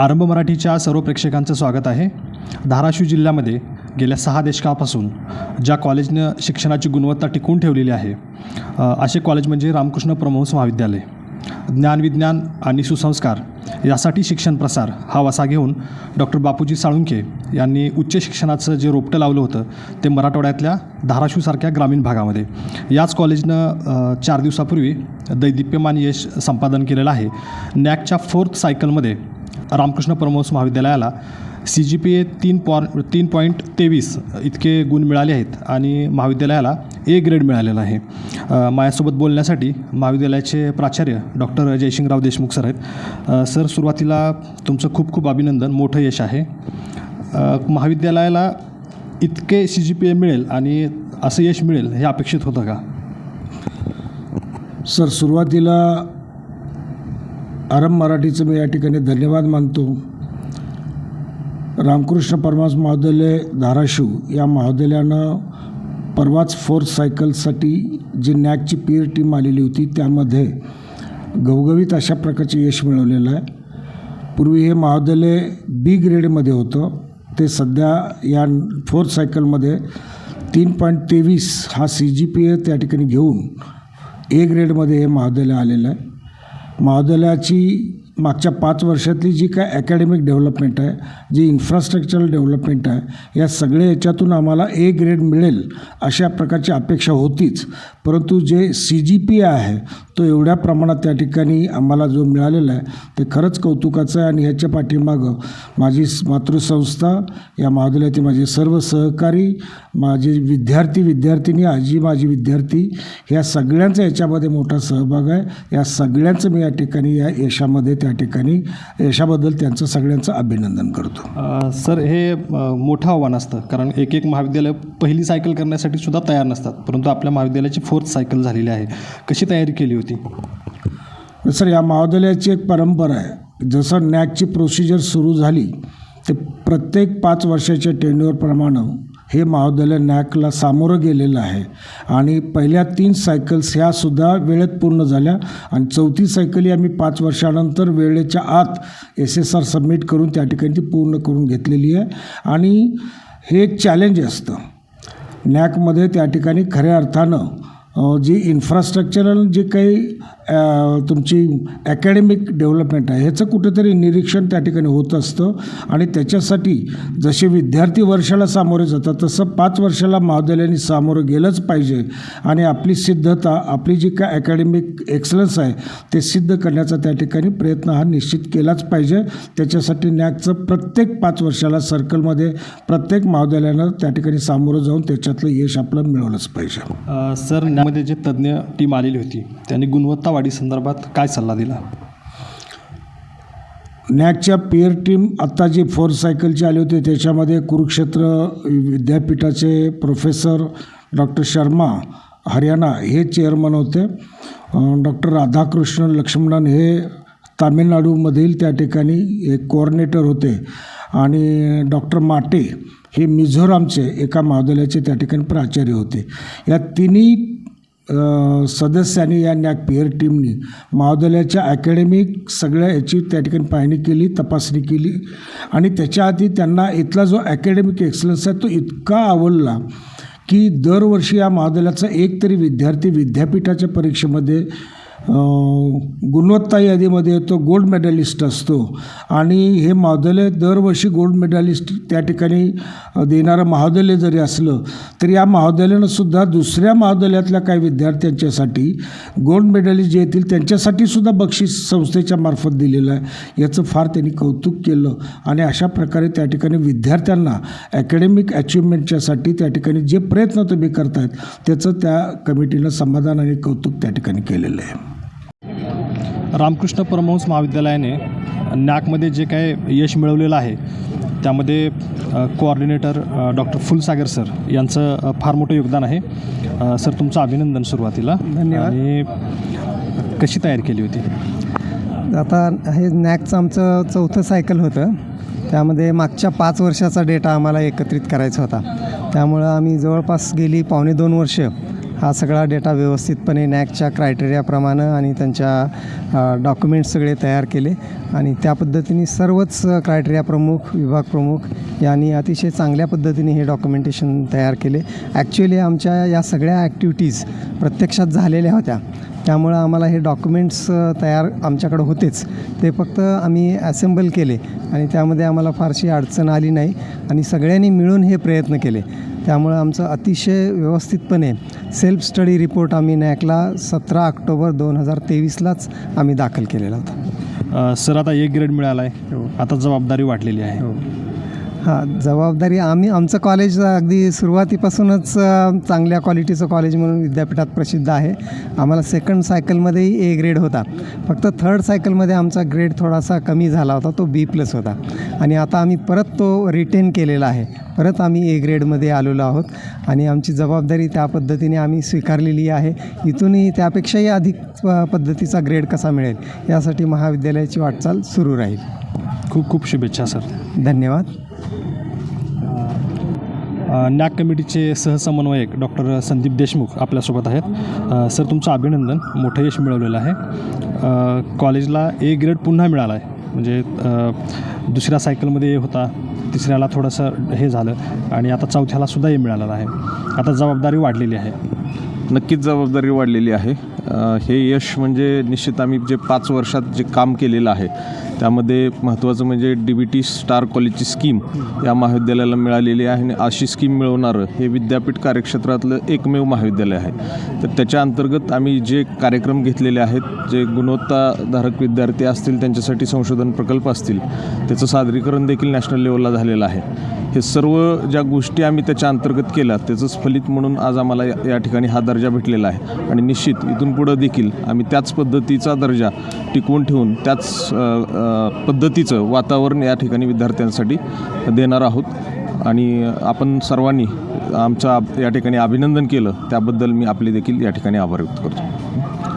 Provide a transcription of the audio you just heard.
आरंभ मराठीच्या सर्व प्रेक्षकांचं स्वागत आहे. धाराशिव जिल्ह्यामध्ये गेल्या सहा दशकापासून ज्या कॉलेजनं शिक्षणाची गुणवत्ता टिकून ठेवलेली आहे असे कॉलेज म्हणजे रामकृष्ण परमहंस महाविद्यालय. ज्ञानविज्ञान आणि सुसंस्कार यासाठी शिक्षण प्रसार हा वसा घेऊन डॉक्टर बापूजी साळुंके यांनी उच्च शिक्षणाचं जे रोपटं लावलं होतं ते मराठवाड्यातल्या धाराशिवसारख्या ग्रामीण भागामध्ये. याच कॉलेजनं चार दिवसापूर्वी दैदिप्यमान यश संपादन केलेलं आहे. नॅकच्या फोर्थ सायकलमध्ये रामकृष्ण परमहंस महाविद्यालयाला सी जी पी ए तीन पॉ तीन पॉईंट तेवीस इतके गुण मिळाले आहेत आणि महाविद्यालयाला ए ग्रेड मिळालेला आहे. माझ्यासोबत बोलण्यासाठी महाविद्यालयाचे प्राचार्य डॉक्टर जयसिंगराव देशमुख सर आहेत. सर सुरुवातीला तुमचं खूप खूप अभिनंदन. मोठं यश आहे. महाविद्यालयाला इतके सी जी पी ए मिळेल आणि असं यश मिळेल हे अपेक्षित होतं का? सर सुरुवातीला आरंभ मराठीचं मी या ठिकाणी धन्यवाद मानतो. रामकृष्ण परमास महाविद्यालय धाराशिव या महाविद्यालयानं परवाच फोर्थ सायकलसाठी जी नॅकची पीर टीम आलेली होती त्यामध्ये गवगवीत अशा प्रकारचे यश मिळवलेलं आहे. पूर्वी हे महाविद्यालय बी ग्रेडमध्ये होतं. ते सध्या या फोर्थ सायकलमध्ये तीन पॉईंट तेवीस हा सी जी पी ए त्या ठिकाणी घेऊन ए ग्रेडमध्ये हे महाविद्यालय आलेलं आहे. मादल्याची मागच्या पाच वर्षातली जी काय अकॅडमिक डेव्हलपमेंट आहे जी इन्फ्रास्ट्रक्चरल डेव्हलपमेंट आहे या सगळ्या याच्यातून आम्हाला ए ग्रेड मिळेल अशा प्रकारची अपेक्षा होतीच. परंतु जे सी जी पी आहे तो एवढ्या प्रमाणात त्या ठिकाणी आम्हाला जो मिळालेला आहे ते खरंच कौतुकाचं आहे आणि ह्याच्या पाठीमागं माझी मातृसंस्था या महाविद्यालयातील माझे सर्व सहकारी माझे विद्यार्थी विद्यार्थिनी आजी माझी विद्यार्थी ह्या सगळ्यांचा याच्यामध्ये मोठा सहभाग आहे. या सगळ्यांचं मी या ठिकाणी या यशामध्ये त्या ठिकाणी यशाबद्दल त्यांचं सगळ्यांचं अभिनंदन करतो. सर हे मोठं आव्हान असतं कारण एक एक महाविद्यालय पहिली सायकल करण्यासाठी सुद्धा तयार नसतात परंतु आपल्या महाविद्यालयाची फोर्थ सायकल झालेली आहे. कशी तयारी केली होती? सर या महाविद्यालयाची एक परंपरा आहे. जसं नॅकची प्रोसिजर सुरू झाली ते प्रत्येक पाच वर्षाच्या टेन्युअरप्रमाणे हे महाविद्यालय नॅकला सामोरं गेलेलं आहे. आणि पहिल्या तीन सायकल्स ह्यासुद्धा वेळेत पूर्ण झाल्या. आणि चौथी सायकल ही आम्ही पाच वर्षानंतर वेळेच्या आत एस एस आर सबमिट करून त्या ठिकाणी ती पूर्ण करून घेतलेली आहे. आणि हे एक चॅलेंज असतं. नॅकमध्ये त्या ठिकाणी खऱ्या अर्थानं जी इन्फ्रास्ट्रक्चरल जे काही तुमची ॲकॅडमिक डेव्हलपमेंट आहे ह्याचं कुठेतरी निरीक्षण त्या ठिकाणी होत असतं. आणि त्याच्यासाठी जसे विद्यार्थी वर्षाला सामोरे जातात तसं पाच वर्षाला महाविद्यालयाने सामोरं गेलंच पाहिजे. आणि आपली सिद्धता आपली जी काय अकॅडमिक एक्सलन्स आहे ते सिद्ध करण्याचा त्या ठिकाणी प्रयत्न हा निश्चित केलाच पाहिजे. त्याच्यासाठी नॅकचं प्रत्येक पाच वर्षाला सर्कलमध्ये प्रत्येक महाविद्यालयानं त्या ठिकाणी सामोरं जाऊन त्याच्यातलं यश आपलं मिळवलंच पाहिजे. सर मध्ये जे तज्ज्ञ टीम आलेली होती त्यांनी गुणवत्ता वाढी संदर्भात काय सल्ला दिला? नॅकच्या पेअर टीम आत्ता जी फोर सायकलची आली होती त्याच्यामध्ये कुरुक्षेत्र विद्यापीठाचे प्रोफेसर डॉक्टर शर्मा हरियाणा हे चेअरमन होते. डॉक्टर राधाकृष्ण लक्ष्मणन हे तामिळनाडूमधील त्या ठिकाणी एक कोऑर्डिनेटर होते. आणि डॉक्टर माटे हे मिझोरामचे एका महाविद्यालयाचे त्या ठिकाणी प्राचार्य होते. या तिन्ही सदस्यांनी या नॅक पेअर टीमनी महाविद्यालयाच्या अकॅडमिक सगळ्या याची त्या ठिकाणी पाहणी केली तपासणी केली. आणि त्याच्या आधी त्यांना इथला जो अकॅडमिक एक्सलन्स आहे तो इतका आवडला की दरवर्षी या महाविद्यालयाचा एक तरी विद्यार्थी विद्यापीठाच्या परीक्षेमध्ये गुणवत्ता यादीमध्ये तो गोल्ड मेडलिस्ट असतो. आणि हे महाविद्यालय दरवर्षी गोल्ड मेडलिस्ट त्या ठिकाणी देणारं महाविद्यालय जरी असलं तरी या महाविद्यालयानं सुद्धा दुसऱ्या महाविद्यालयातल्या काही विद्यार्थ्यांच्यासाठी गोल्ड मेडलिस्ट जे येतील त्यांच्यासाठी सुद्धा बक्षीस संस्थेच्या मार्फत दिलेलं आहे. याचं फार त्यांनी कौतुक केलं आणि अशा प्रकारे त्या ठिकाणी विद्यार्थ्यांना अकॅडमिक अचिव्हमेंटच्यासाठी त्या ठिकाणी जे प्रयत्न तुम्ही करतायत त्याचं त्या कमिटीनं समाधान आणि कौतुक त्या ठिकाणी केलेलं आहे. रामकृष्ण परमहंस महाविद्यालयाने नॅकमध्ये जे काय यश मिळवलेलं आहे त्यामध्ये कोऑर्डिनेटर डॉक्टर फुलसागर सर यांचं फार मोठं योगदान आहे. सर तुमचं अभिनंदन सुरुवातीला. धन्यवाद. आणि कशी तयारी केली होती? आता हे नॅकचं आमचं चौथं सायकल होतं. त्यामध्ये मागच्या पाच वर्षाचा डेटा आम्हाला एकत्रित करायचा होता. त्यामुळं आम्ही जवळपास गेली पावणे दोन वर्ष हा सगळा डेटा व्यवस्थितपणे नॅकच्या क्रायटेरियाप्रमाणे आणि त्यांच्या डॉक्युमेंट्स सगळे तयार केले. आणि त्या पद्धतीने सर्वच क्रायटेरिया प्रमुख विभाग प्रमुख यांनी अतिशय चांगल्या पद्धतीने हे डॉक्युमेंटेशन तयार केले. ॲक्च्युली आमच्या या सगळ्या ॲक्टिव्हिटीज प्रत्यक्षात झालेल्या होत्या. त्यामुळं आम्हाला हे डॉक्युमेंट्स तयार आमच्याकडं होतेच. ते फक्त आम्ही ॲसेंबल केले आणि त्यामध्ये आम्हाला फारशी अडचण आली नाही आणि सगळ्यांनी मिळून हे प्रयत्न केले. त्यामुळं आमचं अतिशय व्यवस्थितपणे सेल्फ स्टडी रिपोर्ट आम्ही नॅकला सतरा ऑक्टोबर दोन हजार तेवीसलाच आम्ही दाखल केलेला होता. सर आता एक ग्रेड मिळाला आहे आता जबाबदारी वाढलेली आहे. हां जबाबदारी आम्ही आमचं कॉलेज अगदी सुरुवातीपासूनच चांगल्या क्वालिटीचं कॉलेज म्हणून विद्यापीठात प्रसिद्ध आहे. आम्हाला सेकंड सायकलमध्येही ए ग्रेड होता. फक्त थर्ड सायकलमध्ये आमचा ग्रेड थोडासा कमी झाला होता तो बी प्लस होता. आणि आता आम्ही परत तो रिटेन केलेला आहे. परत आम्ही ए ग्रेडमध्ये आलेलो आहोत. आणि आमची जबाबदारी त्या पद्धतीने आम्ही स्वीकारलेली आहे. इथूनही त्यापेक्षाही अधिक प- पद्धतीचा ग्रेड कसा मिळेल यासाठी महाविद्यालयाची वाटचाल सुरू राहील. खूप खूप शुभेच्छा सर. धन्यवाद. नॅक कमिटीचे सहसमन्वयक डॉक्टर संदीप देशमुख आपल्यासोबत आहेत. सर तुमचं अभिनंदन. मोठं यश मिळवलेलं आहे. कॉलेजला ए ग्रेड पुन्हा मिळाला आहे म्हणजे दुसऱ्या सायकलमध्ये ए होता. तिसऱ्याला थोडंसं हे झालं. आणि आता चौथ्याला सुद्धा ए मिळालेलं आहे. आता जबाबदारी वाढलेली आहे. नक्कीच जबाबदारी वाढलेली आहे. हे यश म्हणजे निश्चित आम्ही जे पाच वर्षात जे काम केलेलं आहे त्यामध्ये महत्त्वाचं म्हणजे डी बी टी स्टार कॉलेजची स्कीम या महाविद्यालयाला मिळालेली आहे आणि अशी स्कीम मिळवणारं हे विद्यापीठ कार्यक्षेत्रातलं एकमेव महाविद्यालय आहे. तर त्याच्या अंतर्गत आम्ही जे कार्यक्रम घेतलेले आहेत जे गुणवत्ताधारक विद्यार्थी असतील त्यांच्यासाठी संशोधन प्रकल्प असतील त्याचं सादरीकरण देखील नॅशनल लेवलला झालेलं आहे. हे सर्व ज्या गोष्टी आम्ही त्याच्या अंतर्गत केल्या त्याचंच फलित म्हणून आज आम्हाला या ठिकाणी हा दर्जा भेटलेला आहे. आणि निश्चित इथून पुढं देखील आम्ही त्याच पद्धतीचा दर्जा टिकवून ठेवून त्याच पद्धतीचं वातावरण या ठिकाणी विद्यार्थ्यांसाठी देणार आहोत. आणि आपण सर्वांनी आमच्या या ठिकाणी अभिनंदन केलं. त्याबद्दल मी आपले देखील या ठिकाणी आभार व्यक्त करतो.